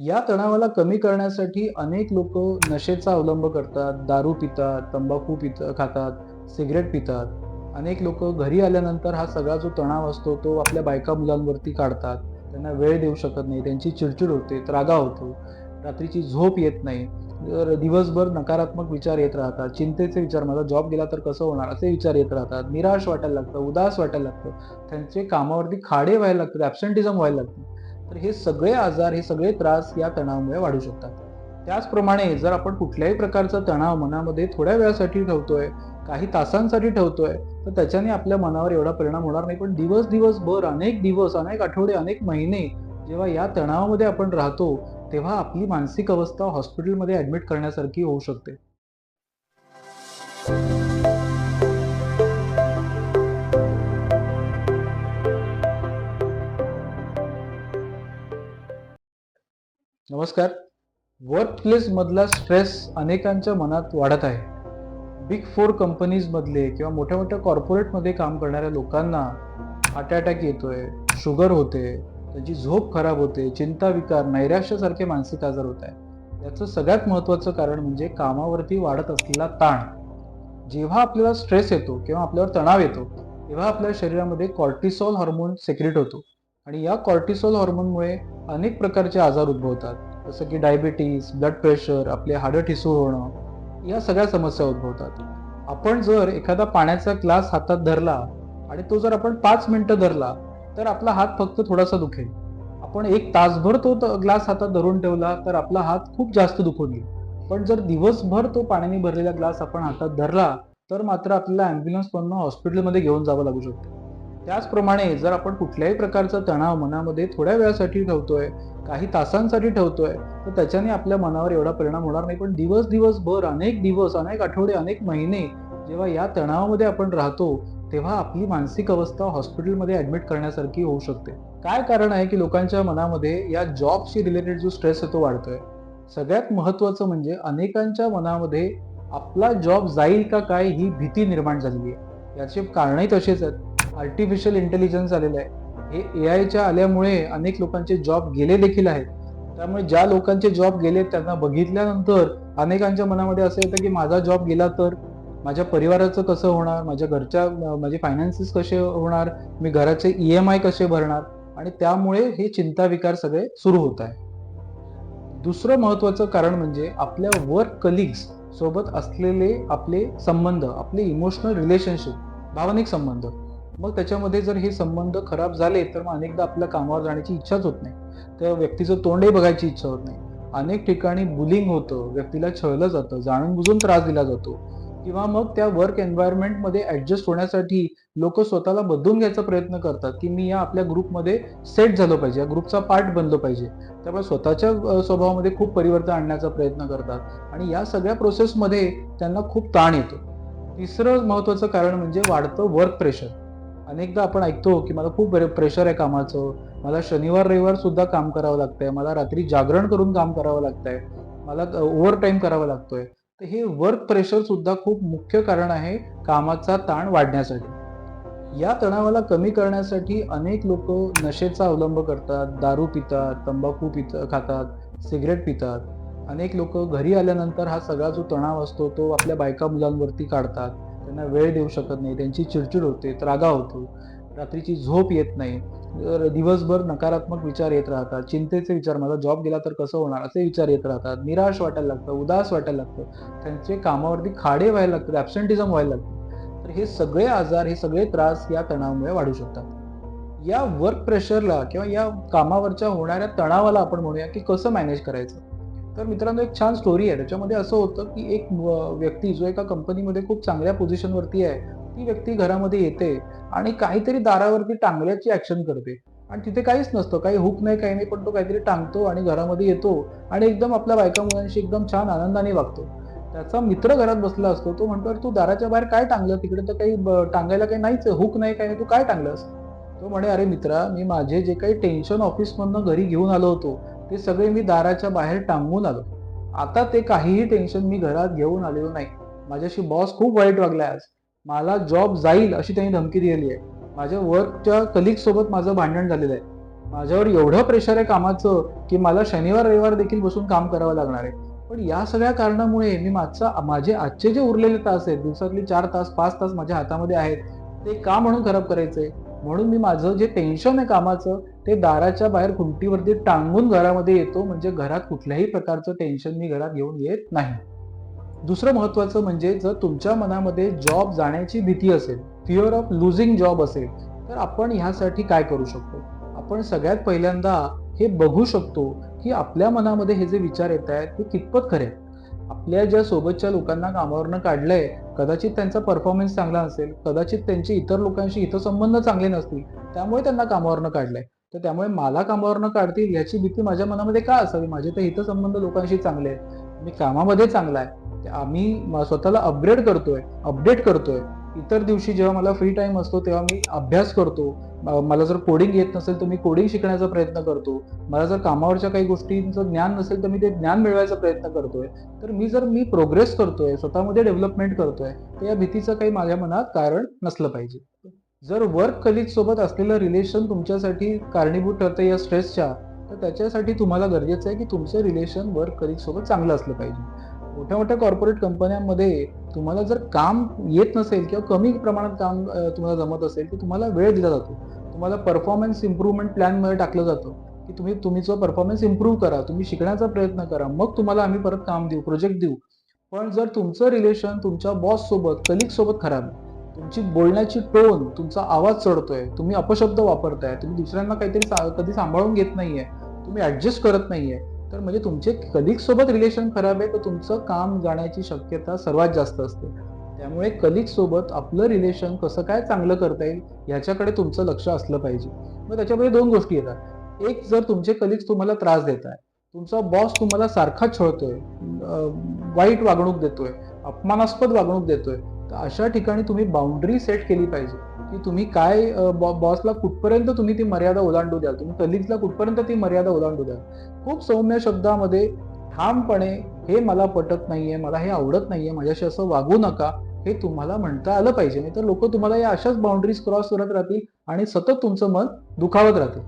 या तणावाला कमी करण्यासाठी अनेक लोक नशेचा अवलंब करतात दारू पितात तंबाखू पित खातात सिगरेट पितात. अनेक लोक घरी आल्यानंतर हा सगळा जो तणाव असतो तो आपल्या बायका मुलांवरती काढतात. त्यांना वेळ देऊ शकत नाही त्यांची चिडचिड होते त्रागा होतो. रात्रीची झोप येत नाही. तर दिवसभर नकारात्मक विचार येत राहतात चिंतेचे विचार माझा जॉब गेला तर कसं होणार असे विचार येत राहतात. निराश वाटायला लागतं उदास वाटायला लागतं. त्यांचे कामावरती खाडे व्हायला लागतात ॲबसेंटिझम व्हायला लागतं. तर हे सगळे आजार हे सगळे त्रास या तणावामुळे वाढू शकतात. त्याचप्रमाणे जर आपण कुठल्याही प्रकारचा तणाव मनामध्ये थोड्या वेळासाठी ठेवतोय काही तासांसाठी ठेवतोय तर त्याच्याने आपल्या मनावर एवढा परिणाम होणार नाही. पण दिवस दिवसभर अनेक दिवस अनेक आठवडे अनेक महिने जेव्हा या तणावामध्ये आपण राहतो तेव्हा आपली मानसिक अवस्था हॉस्पिटलमध्ये ऍडमिट करण्यासारखी होऊ शकते. नमस्कार. वर्क प्लेस मधला स्ट्रेस अनेकांच्या मनात वाढत आहे. बिग फोर कंपनीज मधले किंवा मोठ्या मोठ्या कॉर्पोरेटमध्ये काम करणाऱ्या लोकांना हार्ट अटॅक येतोय शुगर होते त्यांची झोप खराब होते चिंता विकार नैराश्यासारखे मानसिक आजार होत आहे याचं सगळ्यात महत्त्वाचं कारण म्हणजे कामावरती वाढत असलेला ताण. जेव्हा आपल्याला स्ट्रेस येतो किंवा आपल्यावर तणाव येतो तेव्हा आपल्या शरीरामध्ये कॉर्टिसॉल हार्मोन सेक्रेट होतो. आणि या कॉर्टिसॉल हॉर्मोनमुळे अनेक प्रकारचे आजार उद्भवतात. जसं की डायबिटीज ब्लड प्रेशर आपले हाडं ठिसूळ होणं या सगळ्या समस्या उद्भवतात. आपण जर एखादा पाण्याचा ग्लास हातात धरला आणि तो जर आपण पाच मिनटं धरला तर आपला हात फक्त थोडासा दुखेल. आपण एक तासभर तो ग्लास हातात धरून ठेवला तर आपला हात खूप जास्त दुखून येईल. पण जर दिवसभर तो पाण्याने भरलेला ग्लास आपण हातात धरला तर मात्र आपल्याला ॲम्ब्युलन्स बनवून हॉस्पिटलमध्ये घेऊन जावं लागू शकतं. त्याचप्रमाणे जर आपण कुठल्याही प्रकारचा तणाव मनामध्ये थोड्या वेळासाठी ठेवतोय काही तासांसाठी ठेवतोय तर त्याच्याने आपल्या मनावर एवढा परिणाम होणार नाही. पण दिवस दिवसभर अनेक दिवस अनेक आठवडे अनेक महिने जेव्हा या तणावामध्ये आपण राहतो तेव्हा आपली मानसिक अवस्था हॉस्पिटलमध्ये ऍडमिट करण्यासारखी होऊ शकते. काय कारण आहे की लोकांच्या मनामध्ये या जॉबशी रिलेटेड जो स्ट्रेस आहे तो वाढतोय? सगळ्यात महत्वाचं म्हणजे अनेकांच्या मनामध्ये आपला जॉब जाईल का काय ही भीती निर्माण झालेली आहे. याचे कारणही तसेच आहेत. आर्टिफिशियल इंटेलिजन्स आलेलं आहे. हे ए आयच्या आल्यामुळे अनेक लोकांचे जॉब गेले देखील आहेत. त्यामुळे ज्या लोकांचे जॉब गेले त्यांना बघितल्यानंतर अनेकांच्या मनामध्ये असं येतं की माझा जॉब गेला तर माझ्या परिवाराचं कसं होणार? माझ्या घरच्या माझे फायनान्सेस कसे होणार? मी घराचे ई एम आय कसे भरणार? आणि त्यामुळे हे चिंता विकार सगळे सुरू होत आहे. दुसरं महत्वाचं कारण म्हणजे आपल्या वर्क कलिग्स सोबत असलेले आपले संबंध आपले इमोशनल रिलेशनशिप भावनिक संबंध. मग त्याच्यामध्ये जर हे संबंध खराब झाले तर मग अनेकदा आपल्या कामावर जाण्याची इच्छाच होत नाही. त्या व्यक्तीचं तोंडही बघायची इच्छा होत नाही. अनेक ठिकाणी बुलिंग होतं व्यक्तीला छळलं जातं जाणून बुजून त्रास दिला जातो. किंवा मग त्या वर्क एन्व्हायरमेंटमध्ये ऍडजस्ट होण्यासाठी लोक स्वतःला बदलून घ्यायचा प्रयत्न करतात की मी या आपल्या ग्रुपमध्ये सेट झालो पाहिजे या ग्रुपचा पार्ट बनलो पाहिजे. त्यामुळे स्वतःच्या स्वभावामध्ये खूप परिवर्तन आणण्याचा प्रयत्न करतात. आणि या सगळ्या प्रोसेसमध्ये त्यांना खूप ताण येतो. तिसरं महत्त्वाचं कारण म्हणजे वाढतं वर्क प्रेशर अनेकदा आपण ऐकतो की मला खूप प्रेशर आहे कामाचं. मला शनिवार रविवार सुद्धा काम करावं लागतंय. मला रात्री जागरण करून काम करावं लागतंय. मला ओव्हर टाईम करावा लागतोय. तर हे वर्क प्रेशर सुद्धा खूप मुख्य कारण आहे कामाचा ताण वाढण्यासाठी. या तणावाला कमी करण्यासाठी अनेक लोक नशेचा अवलंब करतात. दारू पितात तंबाखू पित खातात सिगरेट पितात. अनेक लोक घरी आल्यानंतर हा सगळा जो तणाव असतो तो आपल्या बायका मुलांवरती काढतात. त्यांना वेळ देऊ शकत नाही त्यांची चिडचिड होते त्रागा होतो रात्रीची झोप येत नाही. दिवसभर नकारात्मक विचार येत राहतात चिंतेचे विचार माझा जॉब गेला तर कसं होणार असे विचार येत राहतात. निराश वाटायला लागतं उदास वाटायला लागतं. त्यांचे कामावरती खाडे व्हायला लागतात ॲबसेंटिझम व्हायला लागतं. तर हे सगळे आजार हे सगळे त्रास या तणावामुळे वाढू शकतात. या वर्क प्रेशरला किंवा या कामावरच्या होणाऱ्या तणावाला आपण म्हणूया की कसं मॅनेज करायचं? तर मित्रांनो एक छान स्टोरी आहे. त्याच्यामध्ये असं होतं की एक व्यक्ती जो एका कंपनीमध्ये खूप चांगल्या पोझिशनवरती आहे ती व्यक्ती घरामध्ये येते आणि काहीतरी दारावरती टांगल्याची ऍक्शन करते. आणि तिथे काहीच नसतं. काही हुक नाही काही नाही पण तो काहीतरी टांगतो आणि घरामध्ये येतो आणि एकदम आपल्या बायका मुलांशी एकदम छान आनंदाने वागतो. त्याचा मित्र घरात बसला असतो. तो म्हणतो तू दाराच्या बाहेर काय टांगलं? तिकडे तर काही टांगायला काही नाहीच हुक नाही काही नाही. तू काय टांगलंस? तो म्हणे अरे मित्रा मी माझे जे काही टेन्शन ऑफिसमधनं घरी घेऊन आलो होतो ते सगळे मी दाराच्या बाहेर टांगून आलो आता ते काहीही टेन्शन मी घरात घेऊन आलेलो नाही. माझ्याशी बॉस खूप वाईट वागलाय आज. मला जॉब जाईल अशी त्यांनी धमकी दिलेली आहे. माझ्या वर्कच्या कलिग सोबत माझं भांडण झालेलं आहे. माझ्यावर एवढं प्रेशर आहे कामाचं की मला शनिवार रविवार देखील बसून काम करावं लागणार आहे. पण या सगळ्या कारणामुळे मी मागचा माझे आजचे जे उरलेले तास आहेत दिवसातले चार तास पाच तास माझ्या हातामध्ये आहेत ते का म्हणून खराब करायचे म्हणून मी माझं जे टेन्शन आहे कामाचं ते दाराच्या बाहेर खुंटीवरती टांगून घरामध्ये येतो म्हणजे घरात कुठल्याही प्रकारचं टेन्शन मी घरात घेऊन येत नाही. दुसरं महत्वाचं म्हणजे जर तुमच्या मनामध्ये जॉब जाण्याची भीती असेल फिअर ऑफ लुझिंग जॉब असेल तर आपण ह्यासाठी काय करू शकतो? आपण सगळ्यात पहिल्यांदा हे बघू शकतो की आपल्या मनामध्ये हे जे विचार येत आहेत ते कितपत खरे आहेत. आपल्या ज्या सोबतच्या लोकांना कामावरनं काढलंय कदाचित त्यांचा परफॉर्मन्स चांगला नसेल कदाचित त्यांचे इतर लोकांशी हितसंबंध चांगले नसतील त्यामुळे त्यांना कामावरनं काढलंय. तर त्यामुळे मला कामावरनं काढतील याची भीती माझ्या मनामध्ये का असावी? माझे तर हितसंबंध लोकांशी चांगले आहेत. मी कामामध्ये चांगला आहे. आम्ही स्वतःला अपग्रेड करतोय अपडेट करतोय. इतर दिवशी जेव्हा मला फ्री टाइम असतो तेव्हा मी अभ्यास करतो. मला जर कोडिंग येत नसेल तर मी कोडिंग शिकण्याचा प्रयत्न करतो. मला जर कामावरच्या काही गोष्टींचं ज्ञान नसेल तर मी ते ज्ञान मिळवायचा प्रयत्न करतोय. तर मी जर मी प्रोग्रेस करतोय स्वतःमध्ये डेव्हलपमेंट करतोय तर या भीतीचं काही माझ्या मनात कारण नसलं पाहिजे. जर वर्क कलिग सोबत असलेलं रिलेशन तुमच्यासाठी कारणीभूत ठरतं या स्ट्रेसच्या तर त्याच्यासाठी तुम्हाला गरजेचं आहे की तुमचं रिलेशन वर्क कलिग सोबत चांगलं असलं पाहिजे. मोठ्या मोठ्या कॉर्पोरेट कंपन्यांमध्ये तुम्हाला जर काम येत नसेल किंवा कमी प्रमाणात काम तुम्हाला जमत असेल तर तुम्हाला वेळ दिला जातो. तुम्हाला परफॉर्मन्स इम्प्रूव्हमेंट प्लॅनमध्ये टाकलं जातं की तुम्ही तुमचा परफॉर्मन्स इम्प्रूव्ह करा तुम्ही शिकण्याचा प्रयत्न करा मग तुम्हाला आम्ही परत काम देऊ प्रोजेक्ट देऊ. पण जर तुमचं रिलेशन तुमच्या बॉस सोबत कलिग सोबत खराब आहे तुमची बोलण्याची टोन तुमचा आवाज चढतोय तुम्ही अपशब्द वापरताय तुम्ही दुसऱ्यांना काहीतरी सा- कधी सांभाळून घेत नाहीये तुम्ही ऍडजस्ट करत नाहीये तर म्हणजे तुमचे कलिक सोबत रिलेशन खराब आहे तर तुमचं काम जाण्याची शक्यता सर्वात जास्त असते. त्यामुळे कलिग सोबत आपलं रिलेशन कसं काय चांगलं करता येईल याच्याकडे तुमचं लक्ष असलं पाहिजे. मग त्याच्यामध्ये दोन गोष्टी येतात. एक जर तुमचे कलिक्स तुम्हाला त्रास देत आहे तुमचा बॉस तुम्हाला सारखा छळतोय वाईट वागणूक देतोय अपमानास्पद वागणूक देतोय तर अशा ठिकाणी तुम्ही बाउंड्री सेट केली पाहिजे. की तुम्ही काय बॉसला कुठपर्यंत तुम्ही ती मर्यादा ओलांडू द्याल? तुम्ही कलिग्सला कुठपर्यंत ती मर्यादा ओलांडू द्याल? खूप सौम्य शब्दामध्ये ठामपणे हे मला पटत नाहीये मला हे आवडत नाहीये माझ्याशी असं वागू नका हे तुम्हाला म्हणता आलं पाहिजे. नाही तर लोक तुम्हाला या अशाच बाउंड्रीज क्रॉस करत राहतील आणि सतत तुमचं मन दुखावत राहतील.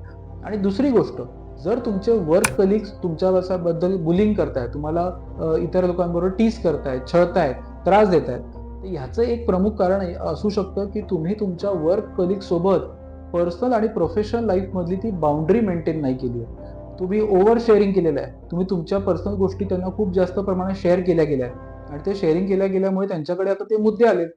आणि दुसरी गोष्ट जर तुमचे वर्क कलिग्स तुमच्याबद्दल बुलिंग करतायत तुम्हाला इतर लोकांबरोबर टीस करतायत छळतायत त्रास देत आहेत तर ह्याचं एक प्रमुख कारण असू शकतं की तुम्ही तुमच्या वर्क कलिकसोबत पर्सनल आणि प्रोफेशनल लाईफमधली ती बाउंड्री मेंटेन नाही केली आहे. तुम्ही ओव्हर शेअरिंग केलेलं आहे. तुम्ही तुमच्या पर्सनल गोष्टी त्यांना खूप जास्त प्रमाणात शेअर केल्या गेल्या आहेत. आणि ते शेअरिंग केल्या गेल्यामुळे त्यांच्याकडे आता ते मुद्दे आलेत.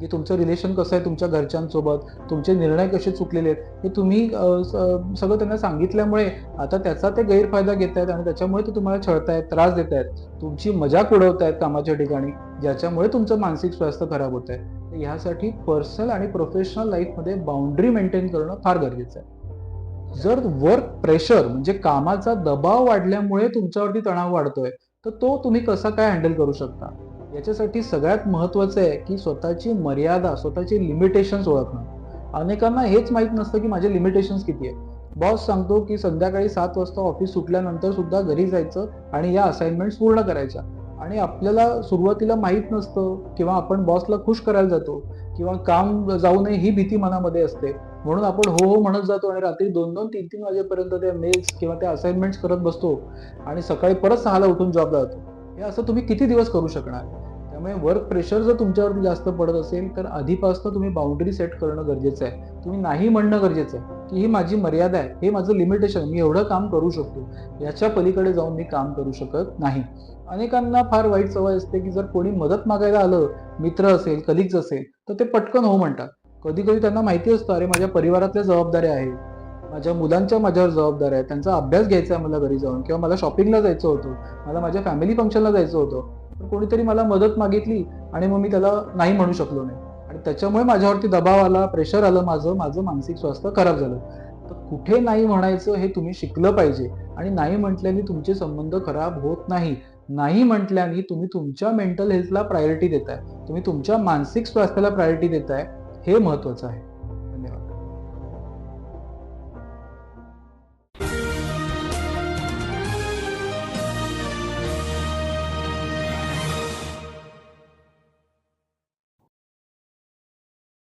की तुमचं रिलेशन कसं आहे तुमच्या घरच्यांसोबत? तुमचे निर्णय कसे चुकलेले आहेत? हे तुम्ही सगळं त्यांना सांगितल्यामुळे आता त्याचा ते गैरफायदा घेत आहेत आणि त्याच्यामुळे ते तुम्हाला छळतायत त्रास देत आहेत. तुमची मजाक उडवतायत कामाच्या ठिकाणी ज्याच्यामुळे तुमचं मानसिक स्वास्थ्य खराब होत आहे. तर ह्यासाठी पर्सनल आणि प्रोफेशनल लाईफमध्ये बाउंड्री मेंटेन करणं फार गरजेचं आहे. जर वर्क प्रेशर म्हणजे कामाचा दबाव वाढल्यामुळे तुमच्यावरती तणाव वाढतोय तर तो तुम्ही कसा काय हँडल करू शकता? याच्यासाठी सगळ्यात महत्त्वाचं आहे की स्वतःची मर्यादा स्वतःची लिमिटेशन्स ओळखणं. अनेकांना हेच माहीत नसतं की माझे लिमिटेशन्स किती आहे बॉस सांगतो की संध्याकाळी सात वाजता ऑफिस सुटल्यानंतर सुद्धा घरी जायचं आणि या असाइनमेंट्स पूर्ण करायच्या. आणि आपल्याला सुरुवातीला माहीत नसतं किंवा आपण बॉसला खुश करायला जातो किंवा काम जाऊ नये ही भीती मनामध्ये असते. म्हणून आपण हो हो म्हणत जातो आणि रात्री दोन दोन तीन तीन वाजेपर्यंत त्या मेल्स किंवा त्या असाइनमेंट्स करत बसतो आणि सकाळी परत सहाला उठून जॉबला जातो. हे असं तुम्ही किती दिवस करू शकणार? त्यामुळे वर्क प्रेशर जर तुमच्यावर जास्त पडत असेल तर आधीपासून तुम्ही बाउंड्री सेट करणं गरजेचं आहे. तुम्ही नाही म्हणणं गरजेचं आहे की ही माझी मर्यादा आहे हे माझं लिमिटेशन मी एवढं काम करू शकतो. याच्या पलीकडे जाऊन मी काम करू शकत नाही. अनेकांना फार वाईट सवय असते की जर कोणी मदत मागायला आलं मित्र असेल कलिग्ज असेल तर ते पटकन हो म्हणतात. कधी कधी त्यांना माहिती असतं अरे माझ्या परिवारातल्या जबाबदाऱ्या आहेत माझ्या मुलांच्या माझ्यावर जबाबदार आहेत त्यांचा अभ्यास घ्यायचा आहे मला घरी जाऊन किंवा मला शॉपिंगला जायचं होतं. मला माझ्या फॅमिली फंक्शनला जायचं होतं. तर कोणीतरी मला मदत मागितली आणि मग मी त्याला नाही म्हणू शकलो नाही. आणि त्याच्यामुळे माझ्यावरती दबाव आला प्रेशर आलं माझं माझं मानसिक स्वास्थ्य खराब झालं. तर कुठे नाही म्हणायचं हे तुम्ही शिकलं पाहिजे. आणि नाही म्हटल्याने तुमचे संबंध खराब होत नाही. नाही म्हटल्याने तुम्ही तुमच्या मेंटल हेल्थला प्रायोरिटी देताय. तुम्ही तुमच्या मानसिक स्वास्थ्याला प्रायोरिटी देताय. हे महत्वाचं आहे.